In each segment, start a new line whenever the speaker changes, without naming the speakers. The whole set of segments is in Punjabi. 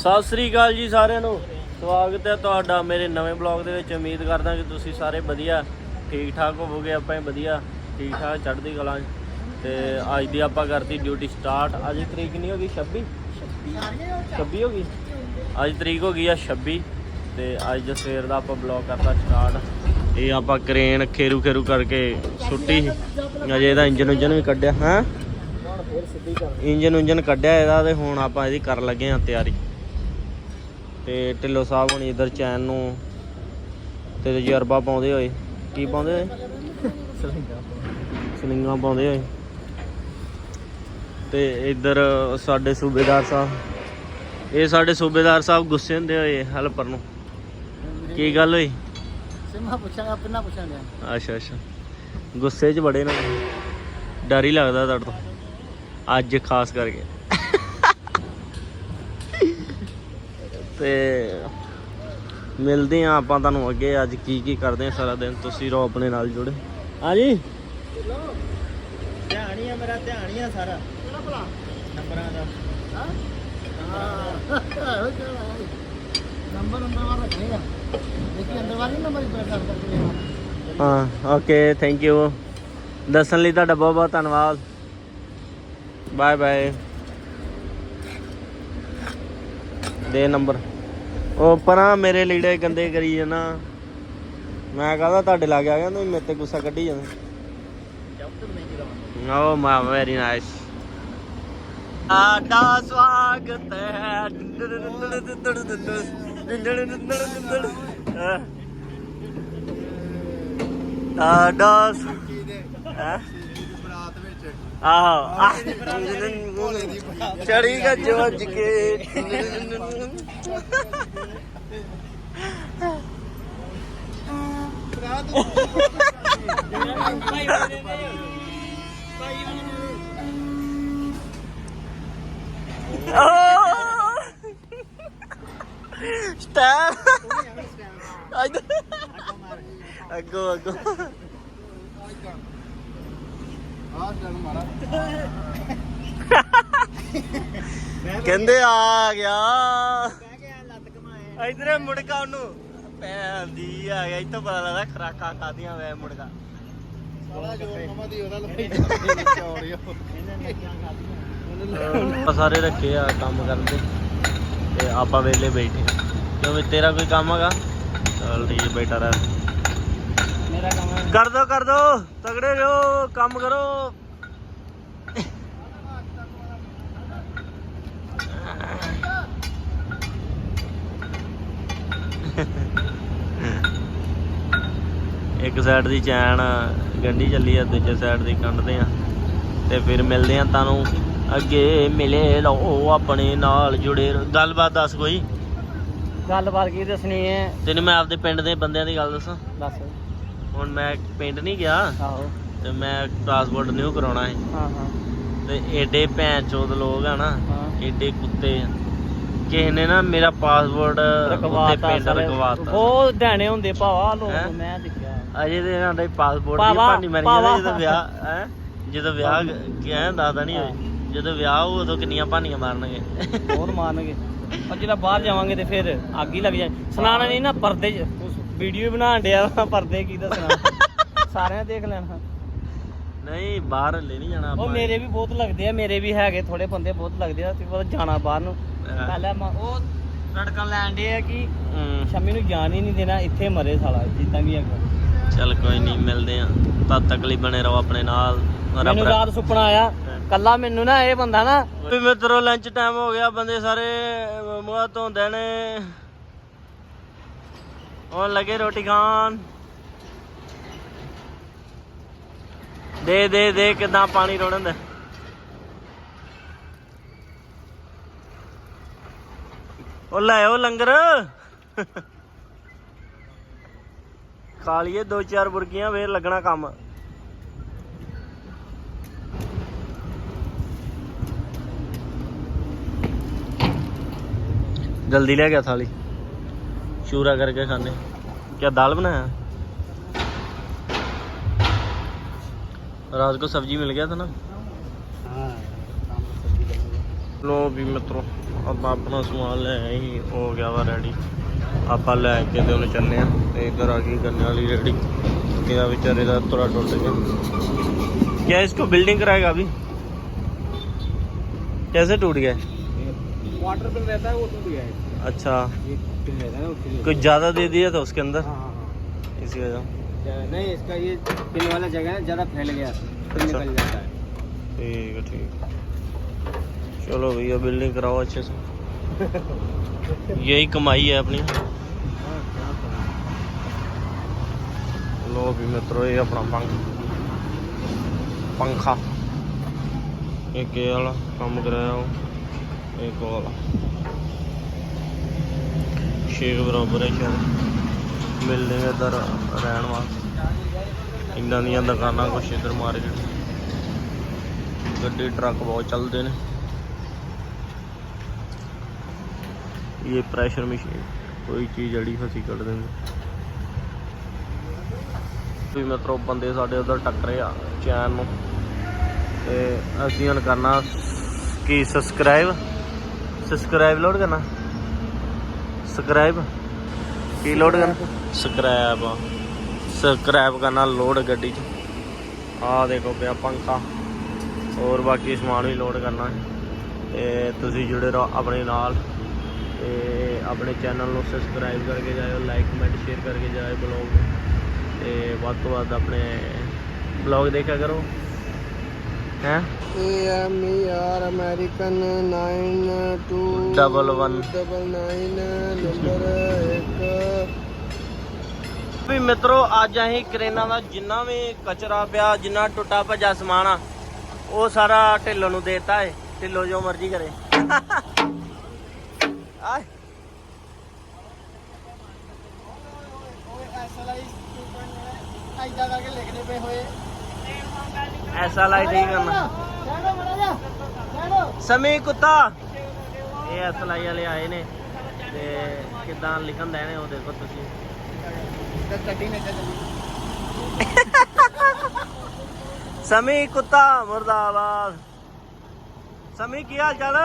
ਸਤਿ ਸ੍ਰੀ ਅਕਾਲ ਜੀ ਸਾਰਿਆਂ ਨੂੰ। ਸਵਾਗਤ ਹੈ ਤੁਹਾਡਾ ਮੇਰੇ ਨਵੇਂ ਬਲੌਗ ਦੇ ਵਿੱਚ। ਉਮੀਦ ਕਰਦਾ ਕਿ ਤੁਸੀਂ ਸਾਰੇ ਵਧੀਆ ਠੀਕ ਠਾਕ ਹੋਵੋਗੇ ਆਪਾਂ ਵੀ ਵਧੀਆ ਠੀਕ ਠਾਕ ਚੜ੍ਹਦੀ ਕਲਾ। ਤੇ ਅੱਜ ਦੀ ਆਪਾਂ ਕਰਤੀ ਡਿਊਟੀ ਸਟਾਰਟ। ਅੱਜ ਤਰੀਕ ਨਹੀਂ ਹੋ ਗਈ? 26 26 ਹੋ ਗਈ? ਅੱਜ ਤਰੀਕ ਹੋ ਗਈ ਆ 26 ਤੇ ਅੱਜ ਸਵੇਰ ਦਾ ਆਪਾਂ ਬਲੌਗ ਕਰਤਾ ਸਟਾਰਟ। ਇਹ ਆਪਾਂ ਕਰੇਨ ਖੇਰੂ ਖੇਰੂ ਕਰਕੇ ਸੁੱਟੀ। ਅਜੇ ਇਹਦਾ ਇੰਜਨ ਇੰਜਨ ਵੀ ਕੱਢਿਆ ਹੈ? ਇੰਜਨ ਇੰਜਨ ਕੱਢਿਆ ਇਹਦਾ ਤੇ ਹੁਣ ਆਪਾਂ ਇਹਦੀ ਕਰਨ ਲੱਗੇ ਆ ਤਿਆਰੀ। ਤੇ ਢਿੱਲੋ ਸਾਹਿਬ ਹੁਣ ਇਧਰ ਚੈਨ ਨੂੰ ਤੇ ਤਜਰਬਾ ਪਾਉਂਦੇ ਹੋਏ। ਕੀ ਪਾਉਂਦੇ ਹੋਏ? ਸਲਿੰਗਾਂ ਪਾਉਂਦੇ ਹੋਏ। ਤੇ ਇਧਰ ਸਾਡੇ ਸੂਬੇਦਾਰ ਸਾਹਿਬ। ਇਹ ਸਾਡੇ ਸੂਬੇਦਾਰ ਸਾਹਿਬ ਗੁੱਸੇ ਹੁੰਦੇ ਹੋਏ ਹੈਲਪਰ ਨੂੰ। ਕੀ ਗੱਲ ਹੋਈ?
ਸਿਮਾ ਪੁੱਛਾਂਗਾ ਪਿੰਨਾ ਪੁੱਛਾਂਗਾ।
ਅੱਛਾ ਅੱਛਾ। ਗੁੱਸੇ 'ਚ ਬੜੇ ਨਾ। ਡਰ ਹੀ ਲੱਗਦਾ ਤੁਹਾਡੇ ਤੋਂ। ਅੱਜ ਖਾਸ ਕਰਕੇ। ਤੇ ਮਿਲਦੇ ਆ ਆਪਾਂ ਤੁਹਾਨੂੰ ਅੱਗੇ। ਅੱਜ ਕੀ ਕੀ ਕਰਦੇ ਆ ਸਾਰਾ ਦਿਨ? ਤੁਸੀਂ ਰਹੋ ਆਪਣੇ ਨਾਲ ਜੁੜੇ। ਹਾਂਜੀ?
ਧਿਆਨ ਹੀ ਆ ਮੇਰਾ ਧਿਆਨ ਹੀ ਆ ਸਾਰਾ। ਕਿਹੜਾ ਭਲਾ? ਨੰਬਰਾਂ ਦਾ। ਹਾਂ? ਹਾਂ। ਨੰਬਰ ਨੰਬਰ ਵਾਲਾ ਰੱਖੇਗਾ ਦੇਖੀ ਅੰਦਰ ਵਾਲੀ ਨੰਬਰ ਹੀ ਪੈਦਾ ਕਰਕੇ ਲੈਣਾ
ਹਾਂ ਓਕੇ ਥੈਂਕ ਯੂ ਦੱਸਣ ਲਈ ਤੁਹਾਡਾ ਬਹੁਤ ਬਹੁਤ ਧੰਨਵਾਦ। ਬਾਏ ਬਾਏ ਦੇ ਨੰਬਰ। ਉਹ ਪਰਾਂ ਮੇਰੇ ਲੀੜੇ ਗੰਦੇ ਕਰੀ ਜਾਣਾ। ਮੈਂ ਕਹਦਾ ਤੁਹਾਡੇ ਲੱਗ ਆ ਗਿਆ, ਤੁਸੀਂ ਮੇਰੇ ਤੇ ਗੁੱਸਾ ਕੱਢੀ ਜਾਂਦਾ।
ਜਬ ਤੱਕ ਨਹੀਂ ਜਰਾ
ਓ ਮਾ ਵੈਰੀ ਨਾਈਸ ਆਡਾ ਸਵਾਗਤ ਹੈ। ਆਡਾ ਹੈ?
ਬਰਾਤ ਵਿੱਚ
ਆਹੋ ਚੜੀ ਗੱਜ ਵੱਜ ਕੇ ਸਟੈਪ ਅੱਗੋ ਅੱਗੋ
ਆਹ ਜਨ ਮਾਰਾ
ਕਹਿੰਦੇ ਆ ਗਿਆ। ਇਧਰੇ ਮੁੜਕਾ ਉਹਨੂੰ। ਭੈਣ ਦੀ ਆ ਗਿਆ ਇੱਥੋਂ ਪਤਾ ਲੱਗਦਾ ਖਰਾਕਾਂ ਖਾਦੀਆਂ ਵੇ ਮੁੜਕਾ।
ਦੀ
ਸਾਰੇ ਰੱਖੇ ਆ ਕੰਮ ਕਰਦੇ ਤੇ ਆਪਾਂ ਵੇਲੇ ਬੈਠੇ। ਕਿਉਂ ਵੀ ਤੇਰਾ ਕੋਈ ਕੰਮ ਹੈਗਾ? ਚਲ ਠੀਕ ਬੈਠਾ ਰਹਿ। ਕਰ ਦੋ ਕਰ ਦੋ। ਤਗੜੇ ਰਹੋ ਕੰਮ ਕਰੋ। ਇੱਕ ਸਾਈਡ ਦੀ ਚੈਨ ਗੰਢੀ ਚੱਲੀ ਆ ਦੂਜੇ ਸਾਈਡ ਦੀ ਕੰਢਦੇ ਆ। ਤੇ ਫਿਰ ਮਿਲਦੇ ਆ ਤੁਹਾਨੂੰ। ਅੱਗੇ ਮਿਲੇ ਲਓ ਆਪਣੇ ਨਾਲ ਜੁੜੇ। ਗੱਲਬਾਤ ਦੱਸ ਕੋਈ।
ਗੱਲਬਾਤ ਕੀ ਦੱਸਣੀ ਹੈ?
ਤੈਨੂੰ ਮੈਂ ਆਪਦੇ ਪਿੰਡ ਦੇ ਬੰਦਿਆਂ ਦੀ ਗੱਲ ਦੱਸਾਂ।
ਦੱਸ।
ਹੁਣ ਮੈਂ ਪਿੰਡ ਨਹੀਂ ਗਿਆ
ਆਹੋ।
ਤੇ ਮੈਂ ਪਾਸਪੋਰਟ ਨਿਊ ਕਰਾਉਣਾ ਹੈ
ਹਾਂ ਹਾਂ।
ਤੇ ਏਡੇ ਭੈਣ ਚੋਦ ਲੋਕ ਆ ਨਾ
ਹਾਂ।
ਏਡੇ ਕੁੱਤੇ ਆ। ਕਿਸੇ ਨੇ ਨਾ ਮੇਰਾ ਪਾਸਪੋਰਟ ਉੱਤੇ
ਰਕਵਾਤਾ
ਪਿੰਡ
ਸਾਰੇ।
ਰਕਵਾਤਾ।
ਬਹੁਤ ਦੇਣੇ ਹੁੰਦੇ ਭਾਵਾ ਲੋਕ? ਮੈਂ ਦੇਖਿਆ।
ਅਜੇ ਤੇ ਇਹਨਾਂ ਦਾ ਪਾਸਪੋਰਟ ਦੀ ਭਾਨੀ ਮਰ ਗਿਆ। ਜਦੋਂ ਵਿਆਹ ਹੈ? ਜਦੋਂ ਵਿਆਹ ਕਿਹਾ ਦਾਦਾ ਨਹੀਂ ਹੋਏ ਜਦੋਂ ਵਿਆਹ ਹੋਊ ਉਦੋਂ ਕਿੰਨੀਆਂ ਭਾਨੀਆਂ ਮਾਰਨਗੇ।
ਹੋਰ ਮਾਰਨਗੇ। ਪਰ ਜਿਹੜਾ ਬਾਹਰ ਜਾਵਾਂਗੇ ਤੇ ਫਿਰ ਅੱਗ ਹੀ ਲੱਗ ਜਾਏ। ਸੁਣਾਣਾ ਨਹੀਂ ਨਾ ਪਰਦੇ ਚ ਵੀਡੀਓ ਬਣਾਉਣ ਡਿਆ ਵਾ, ਪਰਦੇ ਕੀ ਦੱਸਣਾ। ਸਾਰਿਆਂ ਦੇਖ ਲੈਣਾ।
ਨਹੀਂ ਬਾਹਰ ਲੈ ਨਹੀਂ ਜਾਣਾ
ਉਹ ਮੇਰੇ ਵੀ ਬਹੁਤ ਲੱਗਦੇ ਆ ਮੇਰੇ ਵੀ ਹੈਗੇ ਥੋੜੇ ਬੰਦੇ ਬਹੁਤ ਲੱਗਦੇ ਆ ਤੇ ਉਹ ਜਾਣਾ ਬਾਹਰ ਨੂੰ।
ਹਾਂ।
ਪਹਿਲਾਂ ਮੈਂ ਉਹ ਰੜਕਣ ਲੈਣ ਦੇ ਆ ਕਿ
ਹਮ,
ਸ਼ਮੀ ਨੂੰ ਜਾਣ ਹੀ ਨਹੀਂ ਦੇਣਾ ਇੱਥੇ ਮਰੇ ਸਾਲਾ ਜਿੱਦਾਂ ਵੀ ਹੈਗਾ।
ਚੱਲ ਕੋਈ ਨਹੀਂ ਮਿਲਦੇ ਆ। ਤਦ ਤੱਕ ਲਈ ਬਣੇ ਰਹੋ ਆਪਣੇ ਨਾਲ।
ਮੈਨੂੰ ਰਾਤ ਸੁਪਨਾ ਆਇਆ। ਕੱਲਾ ਮੈਨੂੰ ਨਾ ਇਹ ਬੰਦਾ ਨਾ
ਵੀ ਮਿੱਤਰੋ ਲੰਚ ਟਾਈਮ ਹੋ ਗਿਆ ਬੰਦੇ ਸਾਰੇ ਮੂੰਹ ਧੋਂਦੇ ਨੇ। ਹੋਣ ਲੱਗੇ ਰੋਟੀ ਖਾਣ। ਦੇ ਦੇ ਦੇ, ਕਿਦਾਂ ਪਾਣੀ ਰੋੜਨ ਦਾ। ਉਹ ਲੈ ਉਹ ਲੰਗਰ। ਖਾ ਲਈਏ ਦੋ ਚਾਰ ਬੁਰਗੀਆਂ ਫੇਰ ਲੱਗਣਾ ਕੰਮ। ਜਲਦੀ ਲੈ ਗਿਆ ਥਾਲੀ। चूरा करके खाने। क्या दाल बनाया? रात को सब्ज़ी मिल गया था ना? लो भी मित्रों अब अपना समान ले ही हो गया वा रेडी आप लैके तो तो चलने इधर आगे करने वाली रेडी मेरा बेचारे का थोड़ा टूट गया। क्या इसको बिल्डिंग कराएगा अभी? कैसे टूट गया?
वाटर बिल रहता है वो टूट गया है।
अच्छा। कुछ ज़्यादा दे दिया था उसके अंदर?
हाँ हाँ हाँ।
इसी वजह
नहीं इसका ये पिन वाला जगह है ज़्यादा फैल गया
अच्छा।
निकल जाता है।
ठीक है ठीक है। चलो भैया बिल्डिंग कराओ अच्छे से। यही कमाई है अपनी। लो भी मित्रों ये अपना पंख। पंखा। एक ये वाला काम कराया हो। एक वाला। ਛੇ ਬਰਾਬਰ ਹੈ ਸ਼ਾਇਦ। ਮਿਲਦੇ ਆ ਇੱਧਰ ਰਹਿਣ ਵਾਸਤੇ। ਇੰਨਾਂ ਦੀਆਂ ਦੁਕਾਨਾਂ ਕੁਛ ਇੱਧਰ ਮਾਰਕੀਟ ਗੱਡੀ, ਟਰੱਕ ਬਹੁਤ ਚੱਲਦੇ ਨੇ। ਇਹ ਪ੍ਰੈਸ਼ਰ ਮਸ਼ੀਨ ਕੋਈ ਚੀਜ਼ ਜੜੀ ਫਸੀ ਕੱਢ ਦਿੰਦੇ। ਵੀ ਮਿੱਤਰੋ, ਬੰਦੇ ਸਾਡੇ ਉਧਰ ਟੱਕਰੇ ਆ, ਚੈਨ ਨੂੰ। ਤੇ ਅਸੀਂ ਹੁਣ ਕਰਨਾ ਸ- ਕੀ ਸਬਸਕ੍ਰਾਈਬ ਸਬਸਕ੍ਰਾਈਬ ਲੋਡ ਕਰਨਾ? ਸਬਸਕ੍ਰਾਈਬ ਕੀ ਲੋਡ ਕਰਨਾ? ਸਬਸਕ੍ਰਾਈਬ ਸਬਸਕ੍ਰਾਈਬ ਕਰਨਾ ਲੋਡ ਗੱਡੀ 'ਚ। ਆ ਦੇਖੋ ਪਿਆ ਪੰਖਾ। ਹੋਰ ਬਾਕੀ ਸਮਾਨ ਵੀ ਲੋਡ ਕਰਨਾ ਹੈ। ਤੇ ਤੁਸੀਂ ਜੁੜੇ ਰਹੋ ਆਪਣੇ ਨਾਲ। ਤੇ ਆਪਣੇ ਚੈਨਲ ਨੂੰ ਸਬਸਕ੍ਰਾਈਬ ਕਰਕੇ ਜਾਇਓ ਲਾਈਕ ਕਮੈਂਟ ਸ਼ੇਅਰ ਕਰਕੇ ਜਾਇਓ ਬਲੌਗ ਤੇ। ਵੱਧ ਤੋਂ ਵੱਧ ਆਪਣੇ ਬਲੌਗ ਦੇਖਿਆ ਕਰੋ। ਵੀ ਮਿੱਤਰੋ ਅੱਜ ਅਸੀਂ ਕਰੇਨਾਂ ਦਾ ਜਿੰਨਾ ਵੀ ਕਚਰਾ ਪਿਆ ਜਿੰਨਾ ਟੁੱਟਾ ਭਜਾ ਸਮਾਨ ਆ ਉਹ ਸਾਰਾ ਢਿੱਲੋ ਨੂੰ ਦੇਤਾ ਏ। ਢਿੱਲੋ ਜੋ ਮਰਜ਼ੀ ਕਰੇ। ਆਏ।
ਐਸਐਲਆਈ 2.0 ਐਦਾਂ
ਕਰਕੇ ਲਿਖਦੇ ਪਏ ਹੋਏ।
ਐਸਾ ਲਾਈ ਠੀਕ ਕੰਮ
ਸਮੀ ਕੁੱਤਾ। ਇਹ ਐਸ ਲਾਈ ਵਾਲੇ ਆਏ ਨੇ ਤੇ ਕਿਦਾਂ ਲਿਖਣ ਦੇ ਨੇ ਉਹ ਦੇਖੋ ਤੁਸੀਂ। ਸਮੀ ਕੁੱਤਾ ਮਰਦਾਬਾਦ। ਸਮੀ ਕੀ ਹਾਲ ਚਾਲ?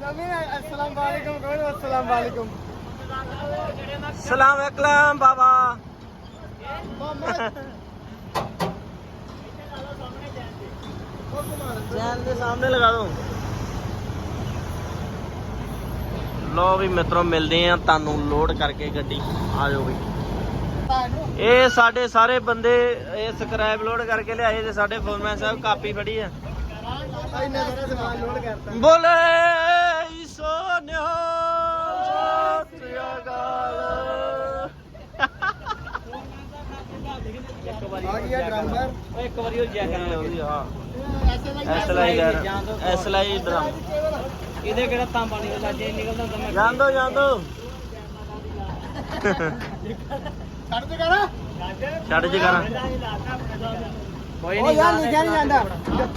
ਸਮੀ ਅਸਲਾਮ ਵਾਲੇਕਮ ਕਹੋ ਅਸਲਾਮ ਵਾਲੇਕਮ।
ਸਲਾਮ ਅਕਲਮ ਬਾਬਾ। ਚੈਨ ਦੇ ਸਾਹਮਣੇ ਲਗਾ ਦੋ ਲੋ ਵੀ ਮਿੱਤਰੋ ਮਿਲਦੇ ਆ ਤੁਹਾਨੂੰ ਲੋਡ ਕਰਕੇ ਗੱਡੀ ਆ ਜਾਓ ਵੀ ਇਹ ਸਾਡੇ ਸਾਰੇ ਬੰਦੇ ਇਹ ਸਕ੍ਰੈਪ ਲੋਡ ਕਰਕੇ ਲਿਆਏ ਤੇ ਸਾਡੇ ਫੋਰਮੈਨ ਸਾਹਿਬ ਕਾਪੀ ਫੜੀ ਆ
इन्हें सारा सामान लोड करता
ਬੋਲੇ ਸੋਨਿਆ ਸਤਿ ਗਾਲ
आ गया ड्राइवर
ਇੱਕ ਵਾਰੀ ਉਹ ਚੈੱਕ ਕਰ ਉਹਦੀ ਹਾਂ
ऐसे
ਐਸਲਾਈ ਕਰ ਐਸਲਾਈ ਡਰਮ।
ਇਹਦੇ ਕਿਹੜਾ ਤਾਂ ਪਾਣੀ ਦਾ ਜੇ ਨਿਕਲਦਾ ਹੁੰਦਾ ਮੈਂ
ਜਾਂਦੋ ਜਾਂਦੋ
ਛੱਡ ਦੇ ਕਰ
ਛੱਡ ਜੇ ਕਰਾਂ
ਕੋਈ ਨਹੀਂ ਯਾਰ ਲਿਖਿਆ ਨਹੀਂ ਜਾਂਦਾ।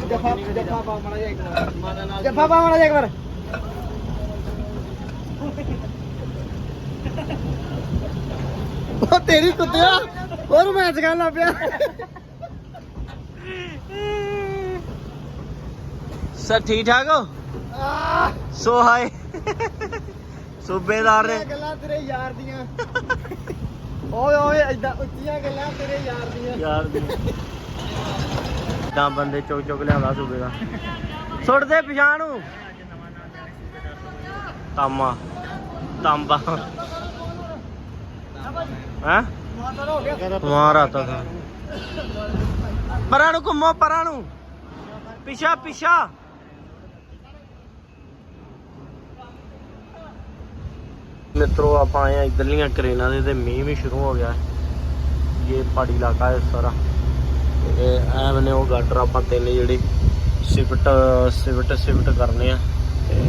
ਜਫਾ ਜਫਾ ਪਾ ਮੜਾ ਜਾ ਇੱਕ ਵਾਰ। ਜਫਾ ਪਾ ਮੜਾ ਜਾ ਇੱਕ ਵਾਰ। ਉਹ ਤੇਰੀ ਕੁੱਤਿਆ ਹੋਰ ਮੈਚ ਕਰਨ ਲੱਗ ਪਿਆ।
ਸਰ ਠੀਕ ਠਾਕ ਹੋ? ਸੋ ਹਾਈ ਸੂਬੇਦਾਰ ਨੇ
ਗੱਲਾਂ ਤੇਰੇ ਯਾਰ ਦੀਆਂ। ਓਏ ਓਏ ਐਦਾਂ ਉੱਚੀਆਂ ਗੱਲਾਂ ਤੇਰੇ ਯਾਰ ਦੀਆਂ।
ਯਾਰ ਤਾਂ ਬੰਦੇ ਚੁੱਕ ਚੁੱਕ ਲਿਆਉਂਦਾ ਸੂਬੇ ਦਾ ਸੁੱਟ ਦੇ ਪਛਾਣ ਨੂੰ ਤਾਮਾ ਤਾਂਬਾ ਹੈ? ਮਾਰਾ ਤਾ ਪਰਾਂ ਨੂੰ ਘੁੰਮੋ ਪਰਾਂ ਨੂੰ। ਪਿਛਾ ਪਿਛਾ। ਮਿੱਤਰੋ, ਆਪਾਂ ਆਏ ਆ ਇਧਰਲੀਆਂ ਕਰੇਨਾਂ ਦੇ ਤੇ ਮੀਂਹ ਵੀ ਸ਼ੁਰੂ ਹੋ ਗਿਆ ਹੈ। ਇਹ ਪਹਾੜੀ ਇਲਾਕਾ ਹੈ ਸਾਰਾ। ਤੇ ਐ ਬਨੇ ਉਹ ਗਾਟਰ ਆਪਾਂ ਤਿੰਨ ਜਿਹੜੀ ਸਿਫਟ ਸਿਫਟ ਸਿਫਟ ਕਰਨੇ ਆ। ਤੇ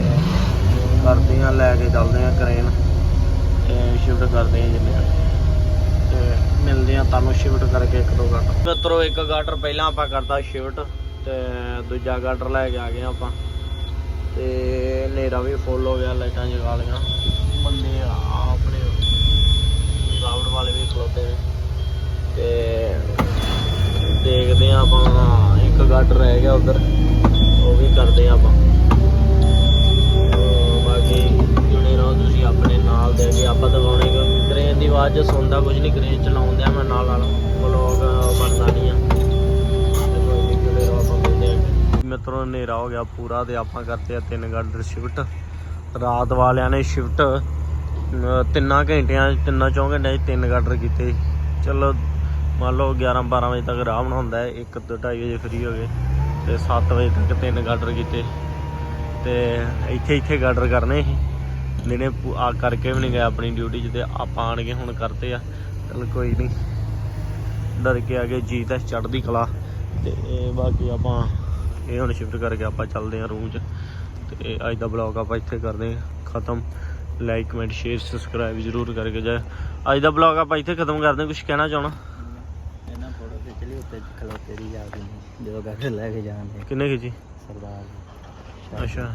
ਕਰਦੇ ਆ ਲੈ ਕੇ ਚੱਲਦੇ ਆ ਕਰੇਨ ਤੇ ਸ਼ਿਫਟ ਕਰਦੇ ਆ ਜਿੰਨੇ ਆ। ਤੇ ਮਿਲਦੇ ਆ ਤੁਹਾਨੂੰ ਸ਼ਿਫਟ ਕਰਕੇ ਇੱਕ ਦੋ ਗਾਟਰ ਮਿੱਤਰੋ, ਇੱਕ ਗਾਟਰ ਪਹਿਲਾਂ ਆਪਾਂ ਕਰਦਾ ਸ਼ਿਫਟ ਤੇ ਦੂਜਾ ਗਾਟਰ ਲੈ ਕੇ ਆ ਗਏ ਆਪਾਂ। ਤੇ ਹਨੇਰਾ ਵੀ ਫੁੱਲ ਹੋ ਗਿਆ, ਲਾਈਟਾਂ ਜਗਾ ਲਈਆਂ। ਬੰਦੇ ਆ ਆਪਣੇ ਰਾਵੜ ਵਾਲੇ ਵੀ ਖਲੋਤੇ ਨੇ। ਤੇ ਦੇਖਦੇ ਆ ਆਪਾਂ, ਇੱਕ ਗੱਡ ਰਹਿ ਗਿਆ ਉਧਰ, ਉਹ ਵੀ ਕਰਦੇ ਆ ਆਪਾਂ। ਬਾਕੀ ਜੁੜੇ ਰਹੋ ਤੁਸੀਂ ਆਪਣੇ ਨਾਲ ਦੇ ਵੀ ਆਪਾਂ ਦਿਵਾਉਣੇ ਕਿ ਕ੍ਰੇਨ ਦੀ ਆਵਾਜ਼ ਸੁਣਦਾ ਕੁਝ ਨਹੀਂ ਕ੍ਰੇਨ ਚਲਾਉਂਦੇ ਆ ਮੈਂ ਨਾਲ ਨਾਲ ਵਲੌਗ ਬਣਦਾ ਨਹੀਂ ਆ। ਮਿੱਤਰੋ, ਹਨੇਰਾ ਹੋ ਗਿਆ ਪੂਰਾ ਤੇ ਆਪਾਂ ਕਰਦੇ ਆ ਤਿੰਨ ਗੱਡ ਸ਼ਿਫਟ ਰਾਤ ਵਾਲਿਆਂ ਨੇ ਸ਼ਿਫਟ ਤਿੰਨਾਂ ਘੰਟਿਆਂ ਤਿੰਨਾਂ ਚੌਂ ਘੰਟਿਆਂ 'ਚ ਤਿੰਨ ਗਾਡਰ ਕੀਤੇ ਚਲੋ, ਮੰਨ ਲਓ 11 12 ਵਜੇ ਤੱਕ ਆਰਾਮ ਨਾਲ ਹੁੰਦਾ ਹੈ 1 ਤੋਂ 2:30 ਵਜੇ ਫ੍ਰੀ ਹੋ ਗਏ, ਤੇ 7 ਵਜੇ ਤੱਕ ਤਿੰਨ ਗਾਡਰ ਕੀਤੇ। ਤੇ ਇੱਥੇ ਇੱਥੇ ਗਾਡਰ ਕਰਨੇ ਸੀ। ਦਿਨੇ ਆ ਕਰਕੇ ਵੀ ਨਹੀਂ ਗਏ ਆਪਣੀ ਡਿਊਟੀ 'ਚ, ਤੇ ਆਪਾਂ ਆਣ ਕੇ ਹੁਣ ਕਰਤੇ ਆ। ਚਲ ਕੋਈ ਨਹੀਂ ਡਰ ਕੇ ਆ ਗਏ ਜੀ ਤਾਂ ਚੜ੍ਹਦੀ ਕਲਾ। ਤੇ ਇਹ ਬਾਕੀ ਆਪਾਂ, ਇਹ ਹੁਣ ਸ਼ਿਫਟ ਕਰਕੇ ਆਪਾਂ ਚੱਲਦੇ ਆ ਰੂਮ 'ਚ। ਤੇ ਅੱਜ ਦਾ ਬਲੌਗ ਆਪਾਂ ਇੱਥੇ ਕਰਦੇ ਹਾਂ ਖਤਮ। ਲਾਈਕ ਕਮੈਂਟ ਸ਼ੇਅਰ ਸਬਸਕ੍ਰਾਈਬ ਜ਼ਰੂਰ ਕਰਕੇ ਜਾਏ ਅੱਜ ਦਾ ਬਲੌਗ ਆਪਾਂ ਇੱਥੇ ਖਤਮ ਕਰਦੇ ਹਾਂ। ਕੁਝ ਕਹਿਣਾ ਚਾਹਣਾ?
ਇਹਨਾਂ ਫੋਟੋ ਖਿੱਚ ਲਈ ਉੱਤੇ ਖਲੋਤੇ ਦੀ ਯਾਦ ਜਦੋਂ ਗੱਡ ਲੈ ਕੇ ਜਾਣਦੇ।
ਕਿੰਨੇ ਖਿੱਚੀ?
ਸਰਦਾਰ
ਅੱਛਾ।